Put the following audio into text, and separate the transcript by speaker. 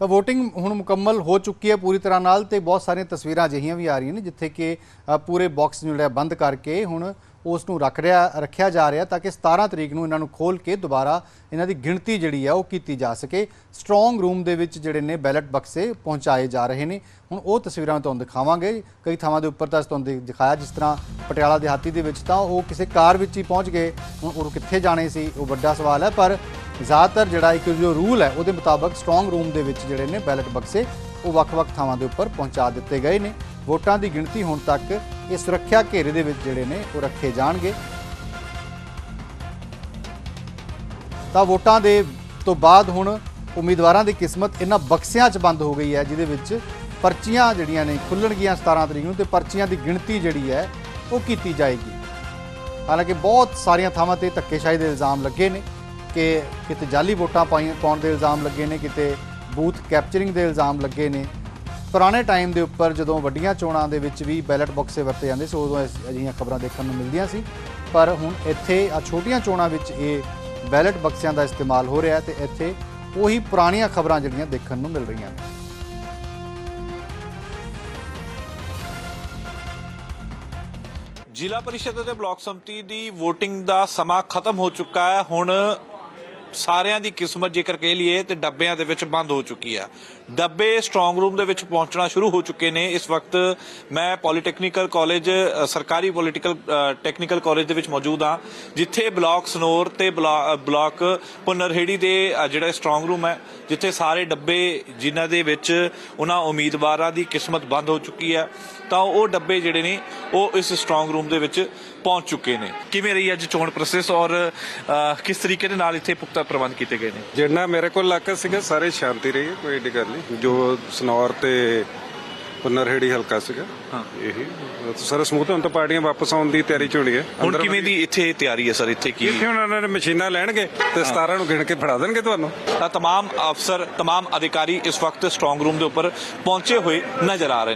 Speaker 1: ਤਾਂ VOTING ਹੁਣ ਮੁਕੰਮਲ ਹੋ ਚੁੱਕੀ ਹੈ ਪੂਰੀ ਤਰ੍ਹਾਂ ਨਾਲ ਤੇ ਬਹੁਤ ਸਾਰੀਆਂ ਤਸਵੀਰਾਂ ਅਜਿਹੀਆਂ ਵੀ ਆ ਰਹੀਆਂ ਨੇ, ਜਿੱਥੇ ਕਿ ਪੂਰੇ ਬਾਕਸ ਨੂੰ ਜਿਹੜਾ ਬੰਦ ਕਰਕੇ ਹੁਣ ਉਸ ਨੂੰ ਰੱਖ ਰਿਹਾ, ਰੱਖਿਆ ਜਾ ਰਿਹਾ ਤਾਂ ਕਿ 17 ਤਰੀਕ ਨੂੰ ਇਹਨਾਂ ਨੂੰ ਖੋਲ ਕੇ ਦੁਬਾਰਾ ਇਹਨਾਂ ਦੀ ਗਿਣਤੀ ਜਿਹੜੀ ਹੈ ਉਹ ਕੀਤੀ ਜਾ ਸਕੇ। ਸਟਰੋਂਗ ਰੂਮ ਦੇ ਵਿੱਚ ਜਿਹੜੇ ਨੇ ਬੈਲਟ ਬਕਸੇ ਪਹੁੰਚਾਏ ਜਾ ਰਹੇ ਨੇ। ਹੁਣ ਉਹ ਤਸਵੀਰਾਂ ਤੁਹਾਨੂੰ ਦਿਖਾਵਾਂਗੇ। ਕਈ ਥਾਵਾਂ ਦੇ ਉੱਪਰ ਤਾਂ ਤੁਹਾਨੂੰ ਦਿਖਾਇਆ ਜਿਸ ਤਰ੍ਹਾਂ ਪਟਿਆਲਾ ਦਿਹਾਤੀ ਦੇ ਵਿੱਚ ਤਾਂ ਉਹ ਕਿਸੇ ਕਾਰ ਵਿੱਚ ਹੀ ਪਹੁੰਚ ਗਏ। ਹੁਣ ਉਹ ਕਿੱਥੇ ਜਾਣੇ ਸੀ, ਉਹ ਵੱਡਾ ਸਵਾਲ ਹੈ, ਪਰ ਜ਼ਿਆਦਾਤਰ ਜਿਹੜਾ ਇੱਕ ਜੋ ਰੂਲ ਹੈ, ਉਹਦੇ ਮੁਤਾਬਕ ਸਟਰੋਂਗ ਰੂਮ ਦੇ ਵਿੱਚ ਜਿਹੜੇ ਨੇ ਬੈਲਟ ਬਕਸੇ, ਉਹ ਵੱਖ-ਵੱਖ ਥਾਵਾਂ ਦੇ ਉੱਪਰ ਪਹੁੰਚਾ ਦਿੱਤੇ ਗਏ ਨੇ। ਵੋਟਾਂ ਦੀ ਗਿਣਤੀ ਹੁਣ ਤੱਕ ਇਹ ਸੁਰੱਖਿਆ ਘੇਰੇ ਦੇ ਵਿੱਚ ਜਿਹੜੇ ਨੇ, ਉਹ ਰੱਖੇ ਜਾਣਗੇ। ਤਾਂ ਵੋਟਾਂ ਦੇ ਤੋਂ ਬਾਅਦ ਹੁਣ ਉਮੀਦਵਾਰਾਂ ਦੀ ਕਿਸਮਤ ਇਹਨਾਂ ਬਕਸਿਆਂ 'ਚ ਬੰਦ ਹੋ ਗਈ ਹੈ, ਜਿਹਦੇ ਵਿੱਚ ਪਰਚੀਆਂ ਜਿਹੜੀਆਂ ਨੇ ਖੁੱਲਣਗੀਆਂ 17 ਤਰੀਕ ਨੂੰ ਤੇ ਪਰਚੀਆਂ ਦੀ ਗਿਣਤੀ ਜਿਹੜੀ ਹੈ, ਉਹ ਕੀਤੀ ਜਾਏਗੀ। ਹਾਲਾਂਕਿ ਬਹੁਤ ਸਾਰੀਆਂ ਥਾਵਾਂ ਤੇ ਧੱਕੇਸ਼ਾਹੀ ਦੇ ਇਲਜ਼ਾਮ ਲੱਗੇ ਨੇ। ਕਿ ਕਿਤੇ ਜਾਲੀ ਵੋਟਾਂ ਪਾਈਆਂ ਪਾਉਣ ਦੇ ਇਲਜ਼ਾਮ ਲੱਗੇ ਨੇ, ਕਿਤੇ ਬੂਥ ਕੈਪਚਰਿੰਗ ਦੇ ਇਲਜ਼ਾਮ ਲੱਗੇ ਨੇ। ਪੁਰਾਣੇ ਟਾਈਮ ਦੇ ਉੱਪਰ ਜਦੋਂ ਵੱਡੀਆਂ ਚੋਣਾਂ ਦੇ ਵਿੱਚ ਵੀ ਬੈਲਟ ਬਕਸੇ ਵਰਤੇ ਜਾਂਦੇ ਸੀ, ਉਦੋਂ ਇਸ- ਅਜਿਹੀਆਂ ਖਬਰਾਂ ਦੇਖਣ ਨੂੰ ਮਿਲਦੀਆਂ ਸੀ। ਪਰ ਹੁਣ ਇੱਥੇ ਆ ਛੋਟੀਆਂ ਚੋਣਾਂ ਵਿੱਚ ਇਹ ਬੈਲਟ ਬਕਸਿਆਂ ਦਾ ਇਸਤੇਮਾਲ ਹੋ ਰਿਹਾ ਹੈ ਤੇ ਇੱਥੇ ਉਹੀ ਪੁਰਾਣੀਆਂ ਖਬਰਾਂ ਜਿਹੜੀਆਂ ਦੇਖਣ ਨੂੰ ਮਿਲ ਰਹੀਆਂ ਨੇ।
Speaker 2: ਜ਼ਿਲ੍ਹਾ ਪਰਿਸ਼ਦ ਅਤੇ ਬਲਾਕ ਸੰਮਤੀ ਦੀ VOTING ਦਾ ਸਮਾਂ ਖਤਮ ਹੋ ਚੁੱਕਾ ਹੈ। ਹੁਣ ਸਾਰਿਆਂ ਦੀ ਕਿਸਮਤ ਜੇਕਰ ਕਹਿ ਲਈਏ ਤੇ ਡੱਬਿਆਂ ਦੇ ਵਿੱਚ ਬੰਦ ਹੋ ਚੁੱਕੀ ਹੈ ਡੱਬੇ ਸਟਰੋਂਗ ਰੂਮ ਦੇ ਵਿੱਚ ਪਹੁੰਚਣਾ ਸ਼ੁਰੂ ਹੋ ਚੁੱਕੇ ਨੇ। ਇਸ ਵਕਤ ਮੈਂ ਪੋਲੀਟੈਕਨੀਕਲ ਕਾਲਜ ਸਰਕਾਰੀ ਪੋਲੀਟੀਕਲ ਟੈਕਨੀਕਲ ਕਾਲਜ ਦੇ ਵਿੱਚ ਮੌਜੂਦ ਹਾਂ ਜਿੱਥੇ ਬਲਾਕ ਸਨੋਰ ਤੇ ਬਲਾ- ਅ, ਬਲਾਕ ਪੁਨਰਹੇੜੀ ਦੇ ਜਿਹੜਾ ਸਟਰੋਂਗ ਰੂਮ ਹੈ ਜਿੱਥੇ ਸਾਰੇ ਡੱਬੇ ਜਿਨ੍ਹਾਂ ਦੇ ਵਿੱਚ ਉਹਨਾਂ ਉਮੀਦਵਾਰਾਂ ਦੀ ਕਿਸਮਤ ਬੰਦ ਹੋ ਚੁੱਕੀ ਹੈ ਤਾਂ ਉਹ ਡੱਬੇ ਜਿਹੜੇ ਨੇ ਉਹ ਇਸ ਸਟਰੋਂਗ ਰੂਮ ਦੇ ਵਿੱਚ ਪਹੁੰਚ ਚੁੱਕੇ ਨੇ ਕਿਵੇਂ ਰਹੀ ਅੱਜ ਚੋਣ ਪ੍ਰੋਸੈਸ ਔਰ ਅ, ਕਿਸ ਤਰੀਕੇ ਦੇ ਨਾਲ ਇੱਥੇ ਪੁਖਤਾ ਪ੍ਰਬੰਧ ਕੀਤੇ ਗਏ ਨੇ
Speaker 3: ਜਿੰਨਾ ਮੇਰੇ ਕੋਲ ਇਲਾਕਾ ਸੀਗਾ ਸਾਰੇ ਸ਼ਾਂਤੀ ਰਹੀ ਹੈ, ਕੋਈ ਏਡੀ ਗੱਲ ਨਹੀਂ ਜੋ ਸਨੌਰ ਤੇ ਪੁਨਰਹੇੜੀ ਹਲਕਾ ਸੀਗਾ ਇਹੀ ਸਾਰੇ ਸਮੂਥ ਹੁਣ ਤਾਂ ਪਾਰਟੀਆਂ ਵਾਪਸ ਆਉਣ ਦੀ ਤਿਆਰੀ ਚ ਹੋਣੀ ਹੈ
Speaker 2: ਹੁਣ
Speaker 3: ਅੰਦਰ
Speaker 2: ਕਿਵੇਂ ਦੀ ਇੱਥੇ ਤਿਆਰੀ ਹੈ ਸਰ ਇੱਥੇ ਕੀ
Speaker 3: ਇੱਥੇ ਹੁਣ ਉਹਨਾਂ ਨੇ ਮਸ਼ੀਨਾਂ ਲੈਣਗੇ ਤੇ 17 ਨੂੰ ਗਿਣ ਕੇ ਫੜਾ ਦੇਣਗੇ ਤੁਹਾਨੂੰ
Speaker 2: ਤਾਂ तमाम ਅਫਸਰ तमाम ਅਧਿਕਾਰੀ ਇਸ ਵਕਤ ਸਟਰੋਂਗ ਰੂਮ ਦੇ ਉੱਪਰ ਪਹੁੰਚੇ ਹੋਏ ਨਜ਼ਰ ਆ ਰਹੇ ਨੇ